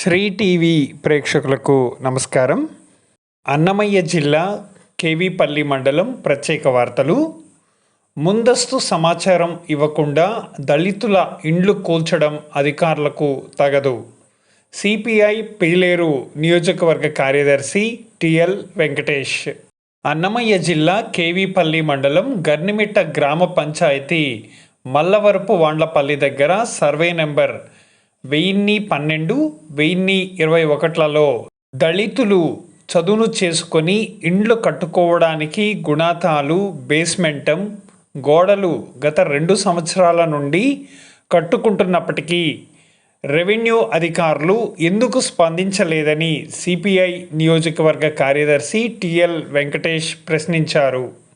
Shri TV ప్రేక్షకులకు నమస్కారం. అన్నమయ్య జిల్లా కేవీపల్లి మండలం ప్రత్యేక వార్తలు. ముందస్తు సమాచారం ఇవ్వకుండా దళితుల ఇండ్లు కూల్చడం అధికారులకు తగదు. సిపిఐ పీలేరు నియోజకవర్గ కార్యదర్శి టిఎల్ వెంకటేష్. అన్నమయ్య జిల్లా కేవీపల్లి మండలం గర్నిమిట్ట గ్రామ పంచాయతీ మల్లవరపు వాండ్లపల్లి దగ్గర సర్వే నెంబర్ వెయ్యిన్ని పన్నెండు వెయ్యిన్ని ఇరవై ఒకట్లలో దళితులు చదువును చేసుకొని ఇండ్లు కట్టుకోవడానికి గుణాతాలు బేస్మెంటం గోడలు గత రెండు సంవత్సరాల నుండి కట్టుకుంటున్నప్పటికీ రెవెన్యూ అధికారులు ఎందుకు స్పందించలేదని సిపిఐ నియోజకవర్గ కార్యదర్శి టిఎల్ వెంకటేష్ ప్రశ్నించారు.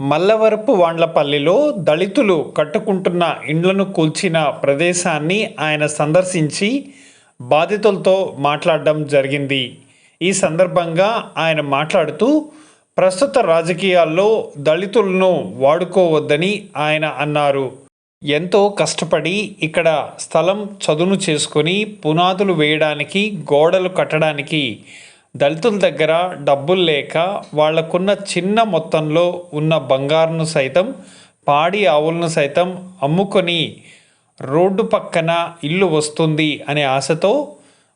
మల్లవరపు వాండ్లపల్లిలో దళితులు కట్టుకుంటున్న ఇండ్లను కూల్చిన ప్రదేశాన్ని ఆయన సందర్శించి బాధితులతో మాట్లాడడం జరిగింది. ఈ సందర్భంగా ఆయన మాట్లాడుతూ ప్రస్తుత రాజకీయాల్లో దళితులను వాడుకోవద్దని ఆయన అన్నారు. ఎంతో కష్టపడి ఇక్కడ స్థలం చదును చేసుకొని పునాదులు వేయడానికి గోడలు కట్టడానికి దళితుల దగ్గర డబ్బులు లేక వాళ్ళకున్న చిన్న మొత్తంలో ఉన్న బంగారును సైతం పాడి ఆవులను సైతం అమ్ముకొని రోడ్డు పక్కన ఇల్లు వస్తుంది అనే ఆశతో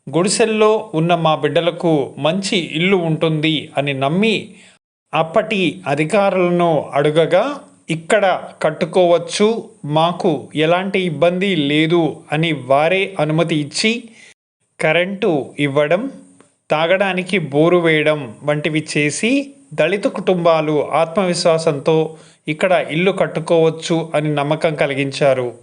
గుడిసెల్లో ఉన్న మా బిడ్డలకు మంచి ఇల్లు ఉంటుంది అని నమ్మి అప్పటి అధికారులను అడుగగా ఇక్కడ కట్టుకోవచ్చు మాకు ఎలాంటి ఇబ్బంది లేదు అని వారే అనుమతి ఇచ్చి కరెంటు ఇవ్వడం తాగడానికి బోరు వేయడం వంటివి చేసి దళిత కుటుంబాలు ఆత్మవిశ్వాసంతో ఇక్కడ ఇల్లు కట్టుకోవచ్చు అని నమ్మకం కలిగించారు.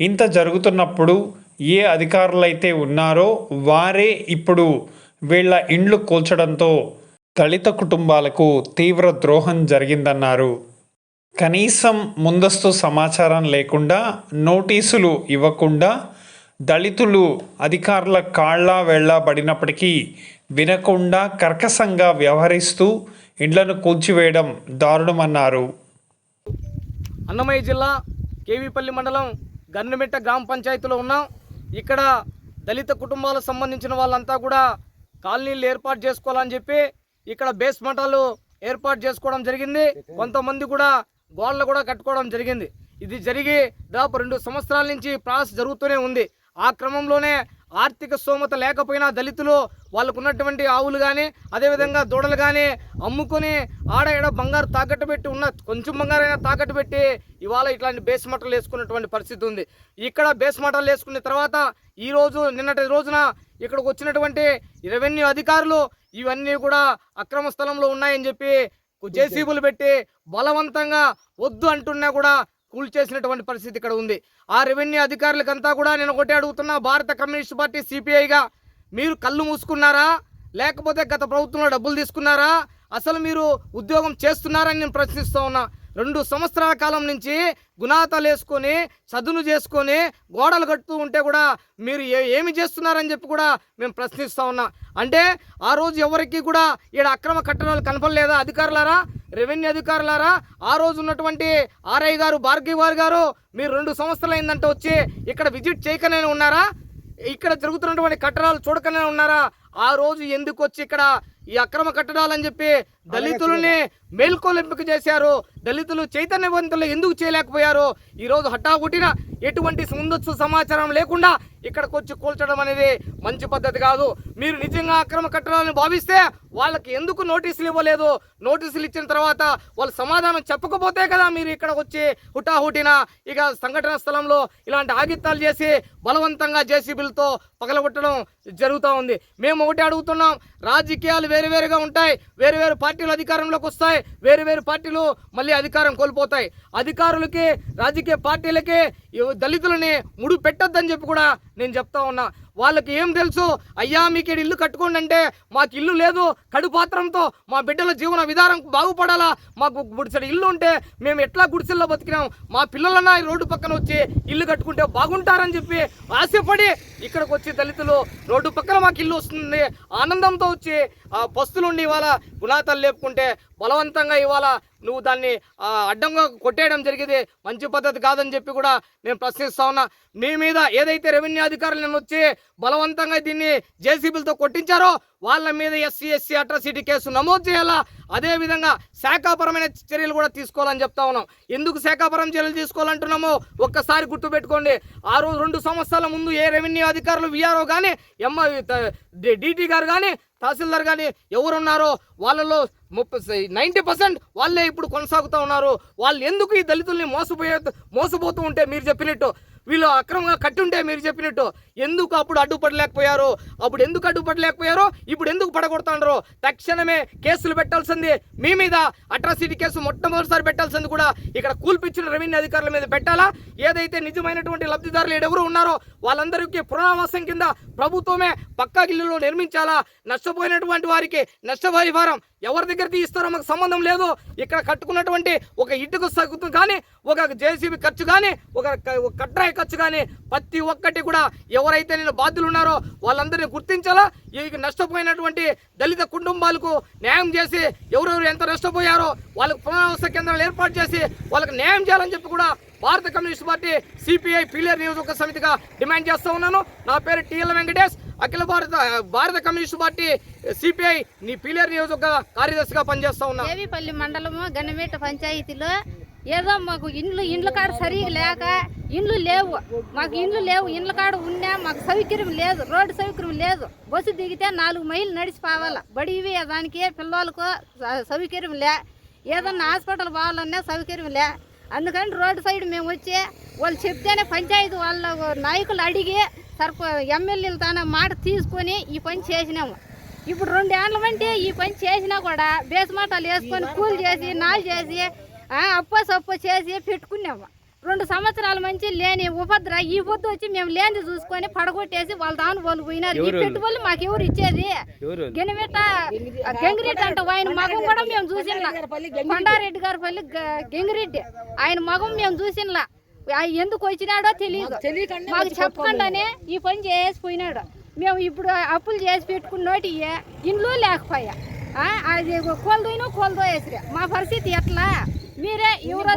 ఇంత జరుగుతున్నప్పుడు ఏ అధికారులైతే ఉన్నారో వారే ఇప్పుడు వీళ్ళ ఇండ్లు కూల్చడంతో దళిత కుటుంబాలకు తీవ్ర ద్రోహం జరిగిందన్నారు. కనీసం ముందస్తు సమాచారం లేకుండా నోటీసులు ఇవ్వకుండా దళితులు అధికారుల కాళ్ళ వెళ్ళబడినప్పటికీ వినకుండా కర్కశంగా వ్యవహరిస్తూ ఇండ్లను కూల్చివేయడం దారుణమన్నారు. అన్నమయ్య జిల్లా కేవీపల్లి మండలం గన్నమిట్ట గ్రామ పంచాయతీలో ఉన్నాం ఇక్కడ దళిత కుటుంబాలకు సంబంధించిన వాళ్ళంతా కూడా కాలనీలు ఏర్పాటు చేసుకోవాలని చెప్పి ఇక్కడ బేస్ ఏర్పాటు చేసుకోవడం జరిగింది. కొంతమంది కూడా గోడలు కూడా కట్టుకోవడం జరిగింది. ఇది జరిగి దాదాపు రెండు సంవత్సరాల నుంచి ప్రాసెస్ జరుగుతూనే ఉంది. ఆ క్రమంలోనే ఆర్థిక స్తోమత లేకపోయినా దళితులు వాళ్ళకు ఉన్నటువంటి ఆవులు కానీ అదేవిధంగా దూడలు కానీ అమ్ముకొని ఆడ ఈడ బంగారు తాకట్టు పెట్టి ఉన్న కొంచెం బంగారైనా తాకట్టు పెట్టి ఇవాళ ఇట్లాంటి బేస్ మటలు వేసుకున్నటువంటి పరిస్థితి ఉంది. ఇక్కడ బేస్ మటలు వేసుకున్న తర్వాత ఈరోజు నిన్నటి రోజున ఇక్కడికి వచ్చినటువంటి రెవెన్యూ అధికారులు ఇవన్నీ కూడా అక్రమ స్థలంలో ఉన్నాయని చెప్పి జేసీబులు పెట్టి బలవంతంగా వద్దు అంటున్నా కూడా కూల్చేసినటువంటి పరిస్థితి ఇక్కడ ఉంది. ఆ రెవెన్యూ అధికారులకంతా కూడా నేను ఒకటే అడుగుతున్నా భారత కమ్యూనిస్ట్ పార్టీ సిపిఐగా మీరు కళ్ళు మూసుకున్నారా? లేకపోతే గత ప్రభుత్వంలో డబ్బులు తీసుకున్నారా? అసలు మీరు ఉద్యోగం చేస్తున్నారని నేను ప్రశ్నిస్తూ ఉన్నా. రెండు సంవత్సరాల కాలం నుంచి గుణాతాలు వేసుకొని చదును చేసుకొని గోడలు కడుతూ ఉంటే కూడా మీరు ఏ ఏమి చేస్తున్నారని చెప్పి కూడా మేము ప్రశ్నిస్తూ ఉన్నా. అంటే ఆ రోజు ఎవరికి కూడా ఈడ అక్రమ కట్టడాలు కనపడలేదా అధికారులారా? రెవెన్యూ అధికారులారా ఆ రోజు ఉన్నటువంటి ఆర్ఐ గారు భార్గవి వారి గారు మీరు రెండు సంవత్సరాలు అయిందంటే వచ్చి ఇక్కడ విజిట్ చేయకనే ఉన్నారా? ఇక్కడ జరుగుతున్నటువంటి కట్టడాలు చూడకనే ఉన్నారా? ఆ రోజు ఎందుకు వచ్చి ఇక్కడ ఈ అక్రమ కట్టడాలని చెప్పి దళితులని మేల్కొలింపుకు చేశారు. దళితులు చైతన్యవంతులు ఎందుకు చేయలేకపోయారు? ఈరోజు హఠాహుటిన ఎటువంటి ముందస్తు సమాచారం లేకుండా ఇక్కడికి వచ్చి కూల్చడం అనేది మంచి పద్ధతి కాదు. మీరు నిజంగా అక్రమ కట్టడాలను భావిస్తే వాళ్ళకి ఎందుకు నోటీసులు ఇవ్వలేదు? నోటీసులు ఇచ్చిన తర్వాత వాళ్ళు సమాధానం చెప్పకపోతే కదా మీరు ఇక్కడ వచ్చి హుటాహుటిన ఇక సంఘటన స్థలంలో ఇలాంటి ఆగిత్తాలు చేసి బలవంతంగా జేసీబీలతో పగలగొట్టడం జరుగుతూ ఉంది. మేము ఒకటి అడుగుతున్నాం. రాజకీయాలు వేరు వేరుగా ఉంటాయి. వేరు వేరు పార్టీలు అధికారంలోకి వస్తాయి. వేరు వేరు పార్టీలు మళ్ళీ అధికారం కోల్పోతాయి. అధికారులకి రాజకీయ పార్టీలకి దళితులని ముడు పెట్టొద్దని చెప్పి కూడా నేను చెప్తా ఉన్నా. వాళ్ళకి ఏం తెలుసు? అయ్యా మీకు ఇల్లు కట్టుకోండి అంటే మాకు ఇల్లు లేదు. కడుపాత్రంతో మా బిడ్డల జీవన విధానం బాగుపడాలా? మాకు గుడిసెడు ఇల్లు ఉంటే మేము ఎట్లా గుడిసెల్లో బతికినాం? మా పిల్లలన్నా రోడ్డు పక్కన వచ్చి ఇల్లు కట్టుకుంటే బాగుంటారని చెప్పి ఆశపడి ఇక్కడికి వచ్చి దళితులు రోడ్డు పక్కన మాకు ఇల్లు వస్తుంది. ఆనందంతో వచ్చి ఆ పస్తులుండి ఇవాళ గుణాతాలు లేపుకుంటే బలవంతంగా ఇవాళ నువ్వు దాన్ని అడ్డంగా కొట్టేయడం జరిగేది మంచి పద్ధతి కాదని చెప్పి కూడా నేను ప్రశ్నిస్తా ఉన్నా. మీ మీద ఏదైతే రెవెన్యూ అధికారులు నేను వచ్చి బలవంతంగా దీన్ని జేసీబీలతో కొట్టించారో వాళ్ళ మీద ఎస్సీ ఎస్సీ అట్రాసిటీ కేసు నమోదు చేయాలా? అదేవిధంగా శాఖాపరమైన చర్యలు కూడా తీసుకోవాలని చెప్తా ఉన్నాం. ఎందుకు శాఖాపరం చర్యలు తీసుకోవాలంటున్నామో ఒక్కసారి గుర్తుపెట్టుకోండి. ఆ రోజు రెండు సంవత్సరాల ముందు ఏ రెవెన్యూ అధికారులు విఆర్ఓ కానీ ఎంఐ డిటి గారు కానీ తహసీల్దార్ కానీ ఎవరున్నారో వాళ్ళలో ముప్పై నైంటీ పర్సెంట్ వాళ్ళే ఇప్పుడు కొనసాగుతూ ఉన్నారు. వాళ్ళు ఎందుకు ఈ దళితుల్ని మోసపోయే మోసపోతూ ఉంటే మీరు చెప్పినట్టు వీళ్ళు అక్రమంగా కట్టుంటే మీరు చెప్పినట్టు ఎందుకు అప్పుడు అడ్డుపడలేకపోయారు? అప్పుడు ఎందుకు అడ్డుపడలేకపోయారో? ఇప్పుడు ఎందుకు పడగొడతాండ్రో తక్షణమే కేసులు పెట్టాల్సింది మీ మీద. అట్రాసిటీ కేసు మొట్టమొదటిసారి పెట్టాల్సింది కూడా ఇక్కడ కూల్పిచ్చిన రెవెన్యూ అధికారుల మీద పెట్టాలా? ఏదైతే నిజమైనటువంటి లబ్ధిదారులు ఎవరు ఉన్నారో వాళ్ళందరికీ పునరావాసం కింద ప్రభుత్వమే పక్కా ఇల్లులు నిర్మించాలా? నష్టపోయినటువంటి వారికి నష్టపరిహారం ఎవరి దగ్గర తీస్తారో మాకు సంబంధం లేదు. ఇక్కడ కట్టుకున్నటువంటి ఒక ఇటుకు సగుతుంది కానీ ఒక జేసీబీ ఖర్చు కానీ ఒక ఒక కట్రాయి ఖర్చు కానీ ప్రతి ఒక్కటి కూడా ఎవరైతే నేను బాధ్యులు ఉన్నారో వాళ్ళందరినీ గుర్తించాలా? ఈ నష్టపోయినటువంటి దళిత కుటుంబాలకు న్యాయం చేసి ఎవరెవరు ఎంత నష్టపోయారో వాళ్ళకు పునరావాస కేంద్రాలు ఏర్పాటు చేసి వాళ్ళకి న్యాయం చేయాలని చెప్పి కూడా భారత కమ్యూనిస్ట్ పార్టీ సిపిఐ పీలియర్ నియోజకవర్గ సమితిగా డిమాండ్ చేస్తూ ఉన్నాను. నా పేరు టిఎల్ వెంకటేష్. అఖిల భారత భారత కమ్యూనిస్ట్ పార్టీ సిపిఐ నీ పీలియర్ నియోజకవర్గ కార్యదర్శిగా పనిచేస్తా ఉన్నా. దేవిపల్లి మండలము గణమేట పంచాయతీలో ఏదో మాకు ఇండ్లు ఇండ్ల కాడ సరిగా లేక ఇండ్లు లేవు. మాకు ఇండ్లు లేవు ఇండ్ల కాడ ఉన్నా మాకు సౌకర్యం లేదు రోడ్డు సౌకర్యం లేదు. బస్సు దిగితే నాలుగు మైళ్ళు నడిచి పోవాలి. బడివి దానికి పిల్లలకు సౌకర్యం లే. ఏదన్నా హాస్పిటల్ పోవాలన్నా సౌకర్యం లే. అందుకని రోడ్డు సైడ్ మేము వచ్చి వాళ్ళు చెప్తేనే పంచాయతీ వాళ్ళ నాయకులు అడిగి సర్ప ఎమ్మెల్యేలు తన మాట తీసుకొని ఈ పని చేసినాము. ఇప్పుడు రెండు ఏళ్ళ వంటి ఈ పని చేసినా కూడా బేసమాటాలు వేసుకొని కూలి చేసి నాలు చేసి అప్పో సప్పో చేసి పెట్టుకున్నాము రెండు సంవత్సరాల మంచి లేని ఉపద్ర ఈ పొద్దు వచ్చి మేము లేని చూసుకొని పడగొట్టేసి వాళ్ళ దాని వాళ్ళు పోయినారు. ఈ పెట్టుబడులు మాకు ఎవరు ఇచ్చేది? గెనిమిట గంగిరెడ్డి అంట ఆయన మగం కూడా మేము చూసినలా. కొండారెడ్డి గారి పల్లి గంగిరెడ్డి. ఆయన మగం మేము చూసినలా. ఎందుకు వచ్చినాడో తెలియదు మాకు చెప్పకుండానే ఈ పని చేసి పోయినాడు. మేము ఇప్పుడు అప్పులు చేసి పెట్టుకున్నోటి ఇండ్లు లేకపోయా. ఆ, అది కోల్దోయినా కోల్దోయేసిరా. మా పరిస్థితి ఎట్లా? మీరే ఎవరు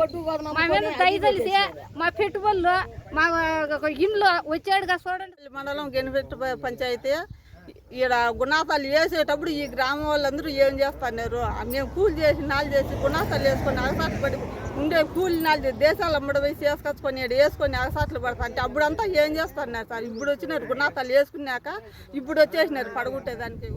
మా మీద దయదలిసి మా పెట్టుబడులు మా ఒక ఇండ్లు వచ్చాడుగా చూడండి. మండలం గెనిపెట్టు పంచాయతీ ఈడ గుణాతాలు వేసేటప్పుడు ఈ గ్రామం వాళ్ళందరూ ఏం చేస్తున్నారు? మేము కూలి చేసి నాలు చేసి గుణాతాలు వేసుకొని అగసాట్లు పడి ఉండే కూలి నాలు చేసి దేశాలు అమ్మడి పోయి చేసుకొచ్చుకొని ఈడ వేసుకొని అగసాట్లు పడతా అంటే అప్పుడంతా ఏం చేస్తున్నారు సార్? ఇప్పుడు వచ్చినారు గుణాతాలు వేసుకున్నాక ఇప్పుడు వచ్చేసినారు పడగొట్టేదానికి.